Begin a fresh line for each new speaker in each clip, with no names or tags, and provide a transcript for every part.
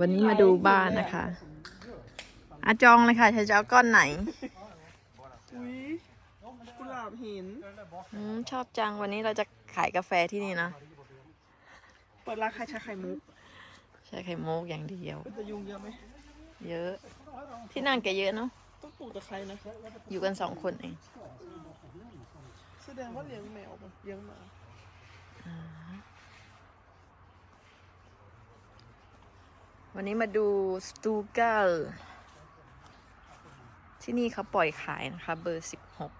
วันนี้มาดูบ้านนะคะอาจองเลยค่ะจะเอาก้อนไหน
อุ้ยกุหลาบหิน
อมชอบจังวันนี้เราจะขายกาแฟที่นี่นะ
เปิดร้านขายชาไข่มุก
ใช้ไข่มุกอย่างเดียว
เป็นจะยุงเยอะไหม
เยอะ ที่นั่งแกเยอะเนาะ
ต้องปลูกตะไคร้นะ
อยู่กันสองคนเอง
แสดงว่าเลี้ยงแมวปะเลี้ยงหมา
วันนี้มาดูสตูเกอร์ที่นี่เขาปล่อยขายนะคะ เบอร์สิบหก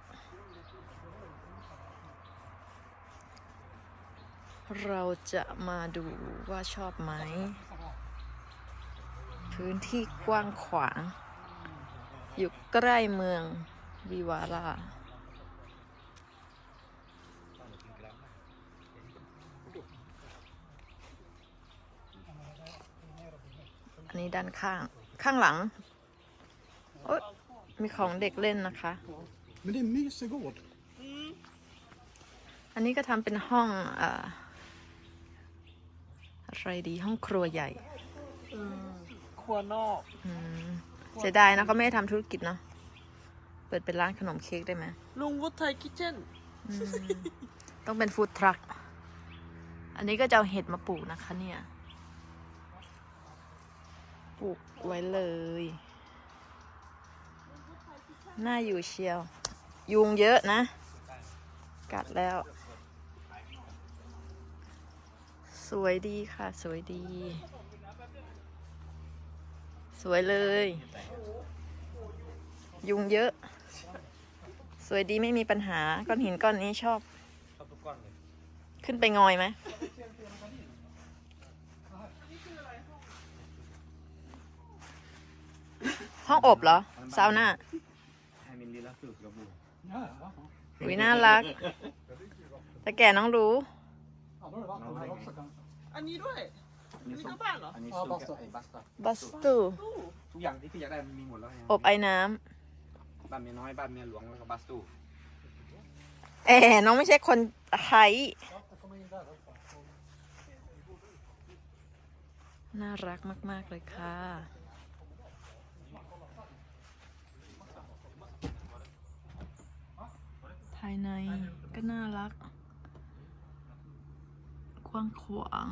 เราจะมาดูว่าชอบไหม พื้นที่กว้างขวาง อยู่ใกล้เมืองวิวารา นนี้ด้านข้าง ข้างหลังโอ๊ยมีของเด็กเล่นนะคะ
Men det är mysegård.
อันนี้ก็ทำเป็นห้องเอ่ออะไรดีห้องครัวใหญ่
ครัวนอก
อืมเสียดายนะเขาไม่ได้ทำธุรกิจเนาะเปิดเป็นร้านขนมเค้กได้ไหม
ลุงวุฒไทยคิทเช่น
อืมต้องเป็นฟู้ดทรัคอันนี้ก็จะเอาเห็ดมาปลูกนะคะเนี่ย ปลูกไว้เลย น่าอยู่เชียว ยุงเยอะนะ กัดแล้ว สวยดีค่ะ สวยดี สวยเลย ยุงเยอะ สวยดีไม่มีปัญหา ก้อนหินก้อนนี้ชอบ ขึ้นไปงอยไหม ห้องอบเหรอซาวน่า
Här min lilla fruktgubbe.
วิน่ารัก แต่แก่น้องรู้
Ja, då har det vatten här också kanske.
อันนี้ด้วยอันนี้ก็บ้านเหรอ
อันนี้
Ja,
สุก
basta.
ไอ้บัสตา
บัสตู
ตู้
ทุกอย่างที่พี่อยากได้มันมีหมดแล้วไง
อบไอ้น้
บ้านเมียน้อยบ้านเมียหลวงแล้วก็บัสตูำ
เอ๋น้องไม่ใช่คนไทย
Vatten kommer in där också.
น่ารักมาก ๆ เลยค่ะ ภายใน ก็น่ารัก กว้างขวาง